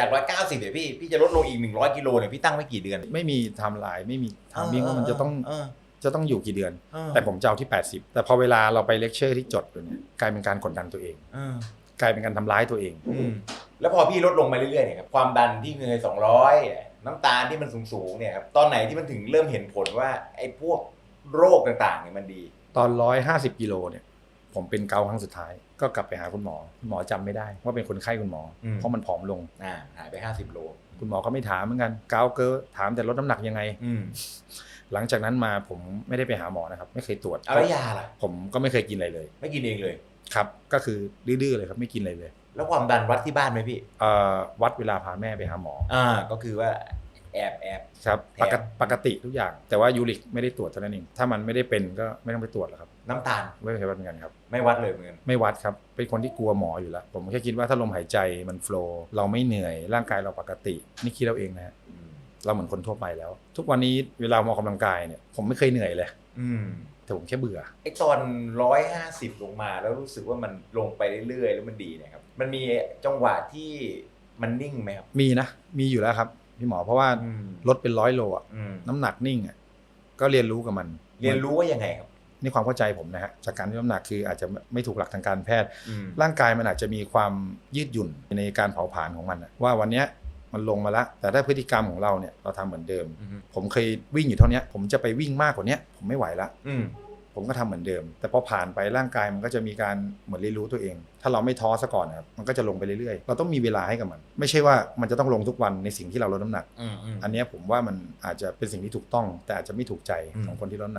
จากร้อยเก้าสิบเนี่ยพี่พี่จะลดลงอีกหนึ่งร้อยกิโลเนี่ยพี่ตั้งไว้กี่เดือน ไม่มีไทม์ไลน์ไม่มีทามมิ่งว่ามันจะต้องเออจะต้องอยู่กี่เดือนเออแต่ผมจะเอาที่ 80 แต่พอเวลาเราไปเลคเชอร์ที่จดอยู่เนี่ยกลายเป็นการกดดันตัวเองเออกลายเป็นการทำร้ายตัวเองอืมแล้วพอพี่ลดลงมาเรื่อยๆเนี่ยครับความดันที่เคยสองร้อยน้ำตาลที่มันสูงๆเนี่ยครับตอนไหนที่มันถึงเริ่มเห็นผลว่าไอ้พวกโรคต่างๆเนี่ยมันดี ตอน150กิโลเนี่ย ผมเป็นเกาครั้งสุดท้าย ก็กลับไปหาคุณหมอคุณหมอจำไม่ได้ว่าเป็นคนไข้คุณหมออมเพราะมันผอมลงอ่าหายไปห้าสิบโล คุณหมอก็ไม่ถามเหมือนกันเกาเกอถามแต่ลดน้ำหนักยังไงอืมหลังจากนั้นมาผมไม่ได้ไปหาหมอนะครับ ไม่เคยตรวจเอาแล้วยาล่ะผมก็ไม่เคยกินอะไรเลย ไม่กินเองเลยครับ ก็คือดื้อๆเลยครับไม่กินอะไรเลย แล้วความดันวัดที่บ้านไหมพี่เอ่อวัดเวลาพาแม่ไปหาหมออ่าก็คือว่า แอบแอบครับแถปมกติปกติทุกอย่าง แต่ว่ายูริกไม่ได้ตรวจเท่านั้นเองถ้ามันไม่ได้เป็นก็ไม่ต้องไปตรวจหรอกครับน้ำตาล ไม่เคยวัดเหมือนกันครับ ไม่วัดเลยเหมือนกันไม่วัดครับ เป็นคนที่กลัวหมออยู่แล้ว ผมแค่คิดว่าถ้าลมหายใจมันโฟล์เราไม่เหนื่อย ร่างกายเราปกติ นี่คิดเราเองนะฮะอืมเราเหมือนคนทั่วไปแล้ว ทุกวันนี้เวลาออกกำลังกายเนี่ยผมไม่เคยเหนื่อยเลย อืมแต่ผมแค่เบื่อ ไอตอนร้อยห้าสิบลงมาแล้วรู้สึกว่ามันลงไปเรื่อยๆแล้วมันดีเนะครับ มันมีจังหวะที่มันนิ่งไหมครับ มีนะ มีอยู่แล้วครับ พี่หมอเพราะว่าอืมลดเป็นร้อยโลอะอืมน้ำหนักนิ่งอะก็เรียนรู้กับมัน เรียนรู้ว่ายังไงครับนี่ความเข้าใจผมนะฮะจากการที่น้ำหนักคืออาจจะไม่ถูกหลักทางการแพทย์อืมร่างกายมันอาจจะมีความยืดหยุ่นในการเผาผลาญของมันอะว่าวันเนี้ยมันลงมาแล้วแต่ถ้าพฤติกรรมของเราเนี่ยเราทำเหมือนเดิมอืมผมเคยวิ่งอยู่เท่าเนี้ยผมจะไปวิ่งมากกว่าเนี้ยผมไม่ไหวละอืม ผมก็ทำเหมือนเดิม แต่พอผ่านไปร่างกายมันก็จะมีการเหมือนเรียนรู้ตัวเอง ถ้าเราไม่ท้อซะก่อนนะครับมันก็จะลงไปเรื่อยๆ เราต้องมีเวลาให้กับมัน ไม่ใช่ว่ามันจะต้องลงทุกวันในสิ่งที่เราลดน้ำหนักอืมอืมอันเนี้ยผมว่ามันอาจจะเป็นสิ่งที่ถูกต้อง แต่อาจจะไม่ถูกใจอืมของคนที่ลดน้ำหนัก